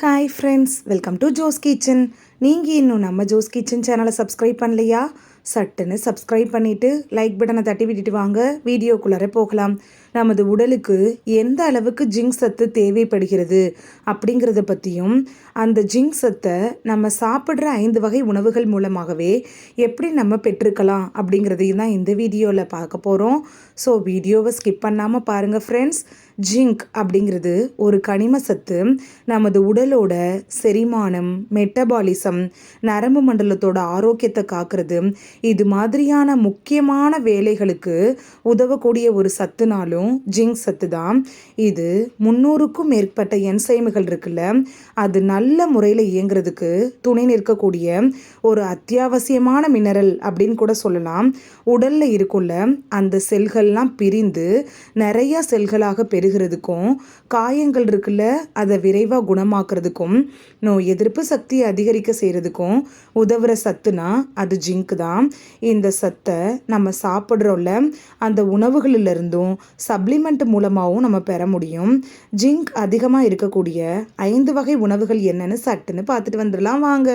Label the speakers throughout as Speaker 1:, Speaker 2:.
Speaker 1: Hi friends welcome to Jo's kitchen நீங்கள் இன்னும் நம்ம ஜோஸ் கிச்சன் சேனலை சப்ஸ்கிரைப் பண்ணலையா? சட்டுன்னு சப்ஸ்கிரைப் பண்ணிவிட்டு லைக் பட்டனை தட்டி விட்டுட்டு வாங்க. வீடியோக்குள்ளார போகலாம். நமது உடலுக்கு எந்த அளவுக்கு ஜிங்க் சத்து தேவைப்படுகிறது அப்படிங்கிறத பற்றியும் அந்த ஜிங்க் சத்தை நம்ம சாப்பிட்ற ஐந்து வகை உணவுகள் மூலமாகவே எப்படி நம்ம பெற்றுக்கலாம் அப்படிங்கிறதையும் தான் இந்த வீடியோவில் பார்க்க போகிறோம் ஸோ வீடியோவை ஸ்கிப் பண்ணாமல் பாருங்கள் ஃப்ரெண்ட்ஸ் ஜிங்க் அப்படிங்கிறது ஒரு கனிம சத்து. நமது உடலோட செரிமானம் மெட்டபாலிசம் நரம்பு மண்டலத்தோட ஆரோக்கியத்தை காக்கிறது இது மாதிரியான முக்கியமான வேலைகளுக்கு உதவக்கூடிய ஒரு சத்துனாலும் ஜிங்க் சத்து தான் இது முந்நூறுக்கும் மேற்பட்ட என்சைமுகள் இருக்குல்ல அது நல்ல முறையில் இயங்குறதுக்கு துணை நிற்கக்கூடிய ஒரு அத்தியாவசியமான மினரல் அப்படின்னு கூட சொல்லலாம். உடலில் இருக்குள்ள அந்த செல்கள்லாம் பிரிந்து நிறைய செல்களாக பெருகிறதுக்கும் காயங்கள் இருக்குல்ல அதை விரைவாக குணமாக்குறதுக்கும் நோய் எதிர்ப்பு சக்தியை அதிகரிக்க செய்கிறதுக்கும் உதவுற சத்துனா அது ஜிங்க் தான். இந்த சத்தை நம்ம சாப்பிட்றோம்ல அந்த உணவுகளிலிருந்தும் சப்ளிமெண்ட் மூலமாகவும் நம்ம பெற முடியும். ஜிங்க் அதிகமாக இருக்கக்கூடிய ஐந்து வகை உணவுகள் என்னன்னு சட்டுன்னு பார்த்துட்டு வந்துடலாம் வாங்க.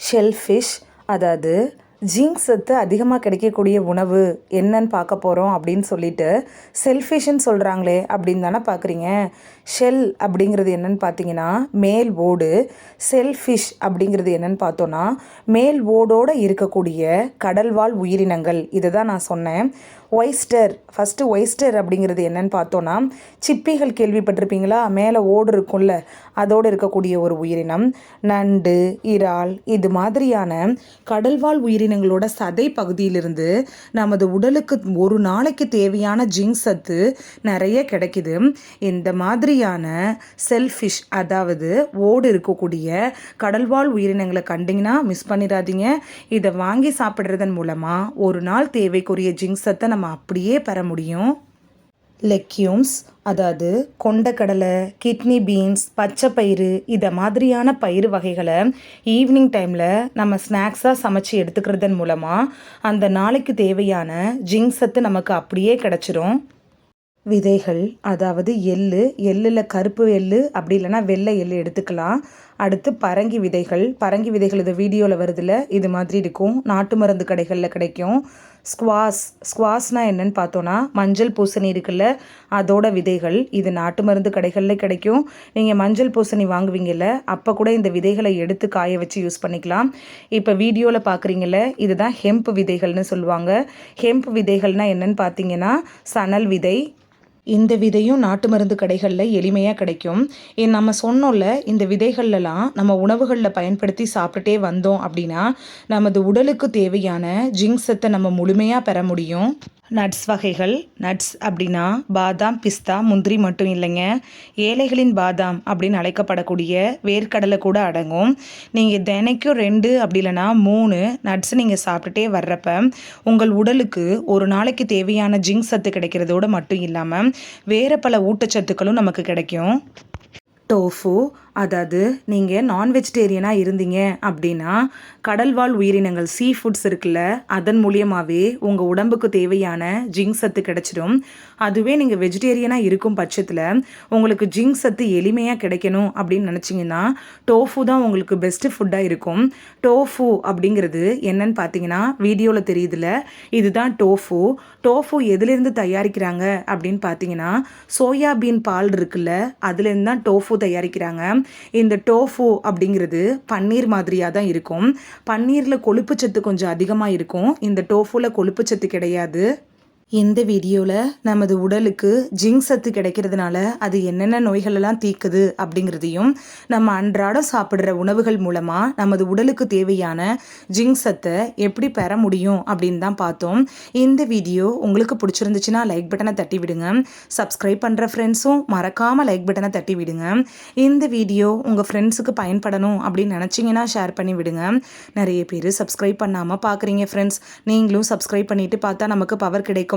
Speaker 1: ஷெல்ஃபிஷ் அதாவது ஜிங்க் சத்து அதிகமாக கிடைக்கக்கூடிய உணவு என்னன்னு பார்க்க போகிறோம் அப்படின்னு சொல்லிட்டு செல்ஃபிஷ்ன்னு சொல்கிறாங்களே அப்படின்னு தானே பார்க்குறீங்க. ஷெல் அப்படிங்கிறது என்னன்னு பார்த்தீங்கன்னா மேல் ஓடு. செல்ஃபிஷ் அப்படிங்கிறது என்னன்னு பார்த்தோன்னா மேல் ஓடோடு இருக்கக்கூடிய கடல்வாழ் உயிரினங்கள். இதை தான் நான் சொன்னேன். ஒய்ஸ்டர் ஃபஸ்ட்டு ஒய்ஸ்டர் அப்படிங்கிறது என்னன்னு பார்த்தோன்னா சிப்பிகள் கேள்விப்பட்டிருப்பீங்களா? மேலே ஓடு இருக்கும்ல அதோடு இருக்கக்கூடிய ஒரு உயிரினம். நண்டு இறால் இது மாதிரியான கடல்வாழ் உயிரினங்களோட சதை பகுதியிலிருந்து நமது உடலுக்கு ஒரு நாளைக்கு தேவையான ஜிங்க் சத்து நிறைய கிடைக்குது. இந்த மாதிரியான செல்ஃபிஷ் அதாவது ஓடு இருக்கக்கூடிய கடல்வாழ் உயிரினங்களை கண்டிங்கன்னா மிஸ் பண்ணிடாதீங்க. இதை வாங்கி சாப்பிட்றதன் மூலமாக ஒரு நாள் தேவைக்குரிய ஜிங்க் சத்தை நம்ம அப்படியே பெற முடியும். லெக்யூம்ஸ் அதாவது கொண்டக்கடலை கிட்னி பீன்ஸ் பச்சை பயிறு இதை மாதிரியான பயிறு வகைகளை ஈவினிங் டைமில் நம்ம ஸ்நாக்ஸாக சமைச்சு எடுத்துக்கிறதன் மூலமாக அந்த நாளைக்கு தேவையான ஜிங்க் சத்து நமக்கு அப்படியே கிடச்சிரும். விதைகள் அதாவது எள்ளு எள்ளில் கருப்பு எள்ளு அப்படி இல்லைன்னா வெள்ளை எள்ளு எடுத்துக்கலாம். அடுத்து பரங்கி விதைகள் பரங்கி விதைகள் இது வீடியோவில் வருதில்ல இது மாதிரி இருக்கும். நாட்டு மருந்து கடைகளில் கிடைக்கும். ஸ்குவாஸ் ஸ்குவாஸ்னால் என்னன்னு பார்த்தோன்னா மஞ்சள் பூசணி இருக்குல்ல அதோட விதைகள். இது நாட்டு மருந்து கடைகளில் கிடைக்கும். நீங்கள் மஞ்சள் பூசணி வாங்குவீங்கல்ல அப்போ கூட இந்த விதைகளை எடுத்து காய வச்சு யூஸ் பண்ணிக்கலாம். இப்போ வீடியோவில் பார்க்குறீங்கல்ல இதுதான் ஹெம்ப் விதைகள்னு சொல்லுவாங்க. ஹெம்ப் விதைகள்னால் என்னென்னு பார்த்தீங்கன்னா சணல் விதை இந்த விதையும் நாட்டு மருந்து கடைகளில் எளிமையாக கிடைக்கும். நம்ம சொன்னோம்ல இந்த விதைகள்லாம் நம்ம உணவுகளில் பயன்படுத்தி சாப்பிட்டுட்டே வந்தோம் அப்படின்னா நமது உடலுக்கு தேவையான ஜிங்க் சத்தை நம்ம முழுமையாக பெற முடியும். நட்ஸ் வகைகள். நட்ஸ் அப்படின்னா பாதாம் பிஸ்தா முந்திரி மட்டும் இல்லைங்க. ஏழைகளின் பாதாம் அப்படின்னு அழைக்கப்படக்கூடிய வேர்க்கடலை கூட அடங்கும். நீங்கள் தினைக்கும் ரெண்டு அப்படி இல்லைனா மூணு நட்ஸ் நீங்கள் சாப்பிட்டுட்டே வர்றப்ப உங்கள் உடலுக்கு ஒரு நாளைக்கு தேவையான ஜிங்க் சத்து கிடைக்கிறதோடு மட்டும் இல்லாமல் வேறு பல ஊட்டச்சத்துக்களும் நமக்கு கிடைக்கும். டோஃபு அதாவது நீங்கள் நான் வெஜிடேரியனாக இருந்தீங்க அப்படின்னா கடல்வாழ் உயிரினங்கள் சீ ஃபுட்ஸ் இருக்குல்ல அதன் மூலியமாகவே உங்கள் உடம்புக்கு தேவையான ஜிங்க் சத்து கிடச்சிடும். அதுவே நீங்கள் வெஜிடேரியனாக இருக்கும் பட்சத்தில் உங்களுக்கு ஜிங்க் சத்து எளிமையாக கிடைக்கணும் அப்படின்னு நினச்சிங்கன்னா டோஃபு தான் உங்களுக்கு பெஸ்ட்டு ஃபுட்டாக இருக்கும். டோஃபு அப்படிங்கிறது என்னன்னு பார்த்தீங்கன்னா வீடியோவில் தெரியுதுல இதுதான் டோஃபு டோஃபு எதுலேருந்து தயாரிக்கிறாங்க அப்படின்னு பார்த்தீங்கன்னா சோயாபீன் பால் இருக்குல்ல அதுலேருந்து தான் டோஃபு தயாரிக்கிறாங்க. இந்த டோஃபோ அப்படிங்கிறது பன்னீர் மாதிரியாக தான் இருக்கும். பன்னீரில் கொழுப்புச்சத்து கொஞ்சம் அதிகமாக இருக்கும். இந்த டோஃபுல கொழுப்புச்சத்து கிடையாது. இந்த வீடியோவில் நமது உடலுக்கு ஜிங்க் சத்து கிடைக்கிறதுனால அது என்னென்ன நோய்களெல்லாம் தீக்குது அப்படிங்கிறதையும் நம்ம அன்றாடம் சாப்பிட்ற உணவுகள் மூலமாக நமது உடலுக்கு தேவையான ஜிங்க் சத்தை எப்படி பெற முடியும் அப்படின்னு தான் பார்த்தோம். இந்த வீடியோ உங்களுக்கு பிடிச்சிருந்துச்சுன்னா லைக் பட்டனை தட்டி விடுங்க. சப்ஸ்கிரைப் பண்ணுற ஃப்ரெண்ட்ஸும் மறக்காமல் லைக் பட்டனை தட்டி விடுங்க. இந்த வீடியோ உங்கள் ஃப்ரெண்ட்ஸுக்கு பயன்படணும் அப்படின்னு நினச்சிங்கன்னா ஷேர் பண்ணி விடுங்க. நிறைய பேர் சப்ஸ்கிரைப் பண்ணாமல் பார்க்குறீங்க ஃப்ரெண்ட்ஸ் நீங்களும் சப்ஸ்கிரைப் பண்ணிவிட்டு பார்த்தா நமக்கு பவர் கிடைக்கும்.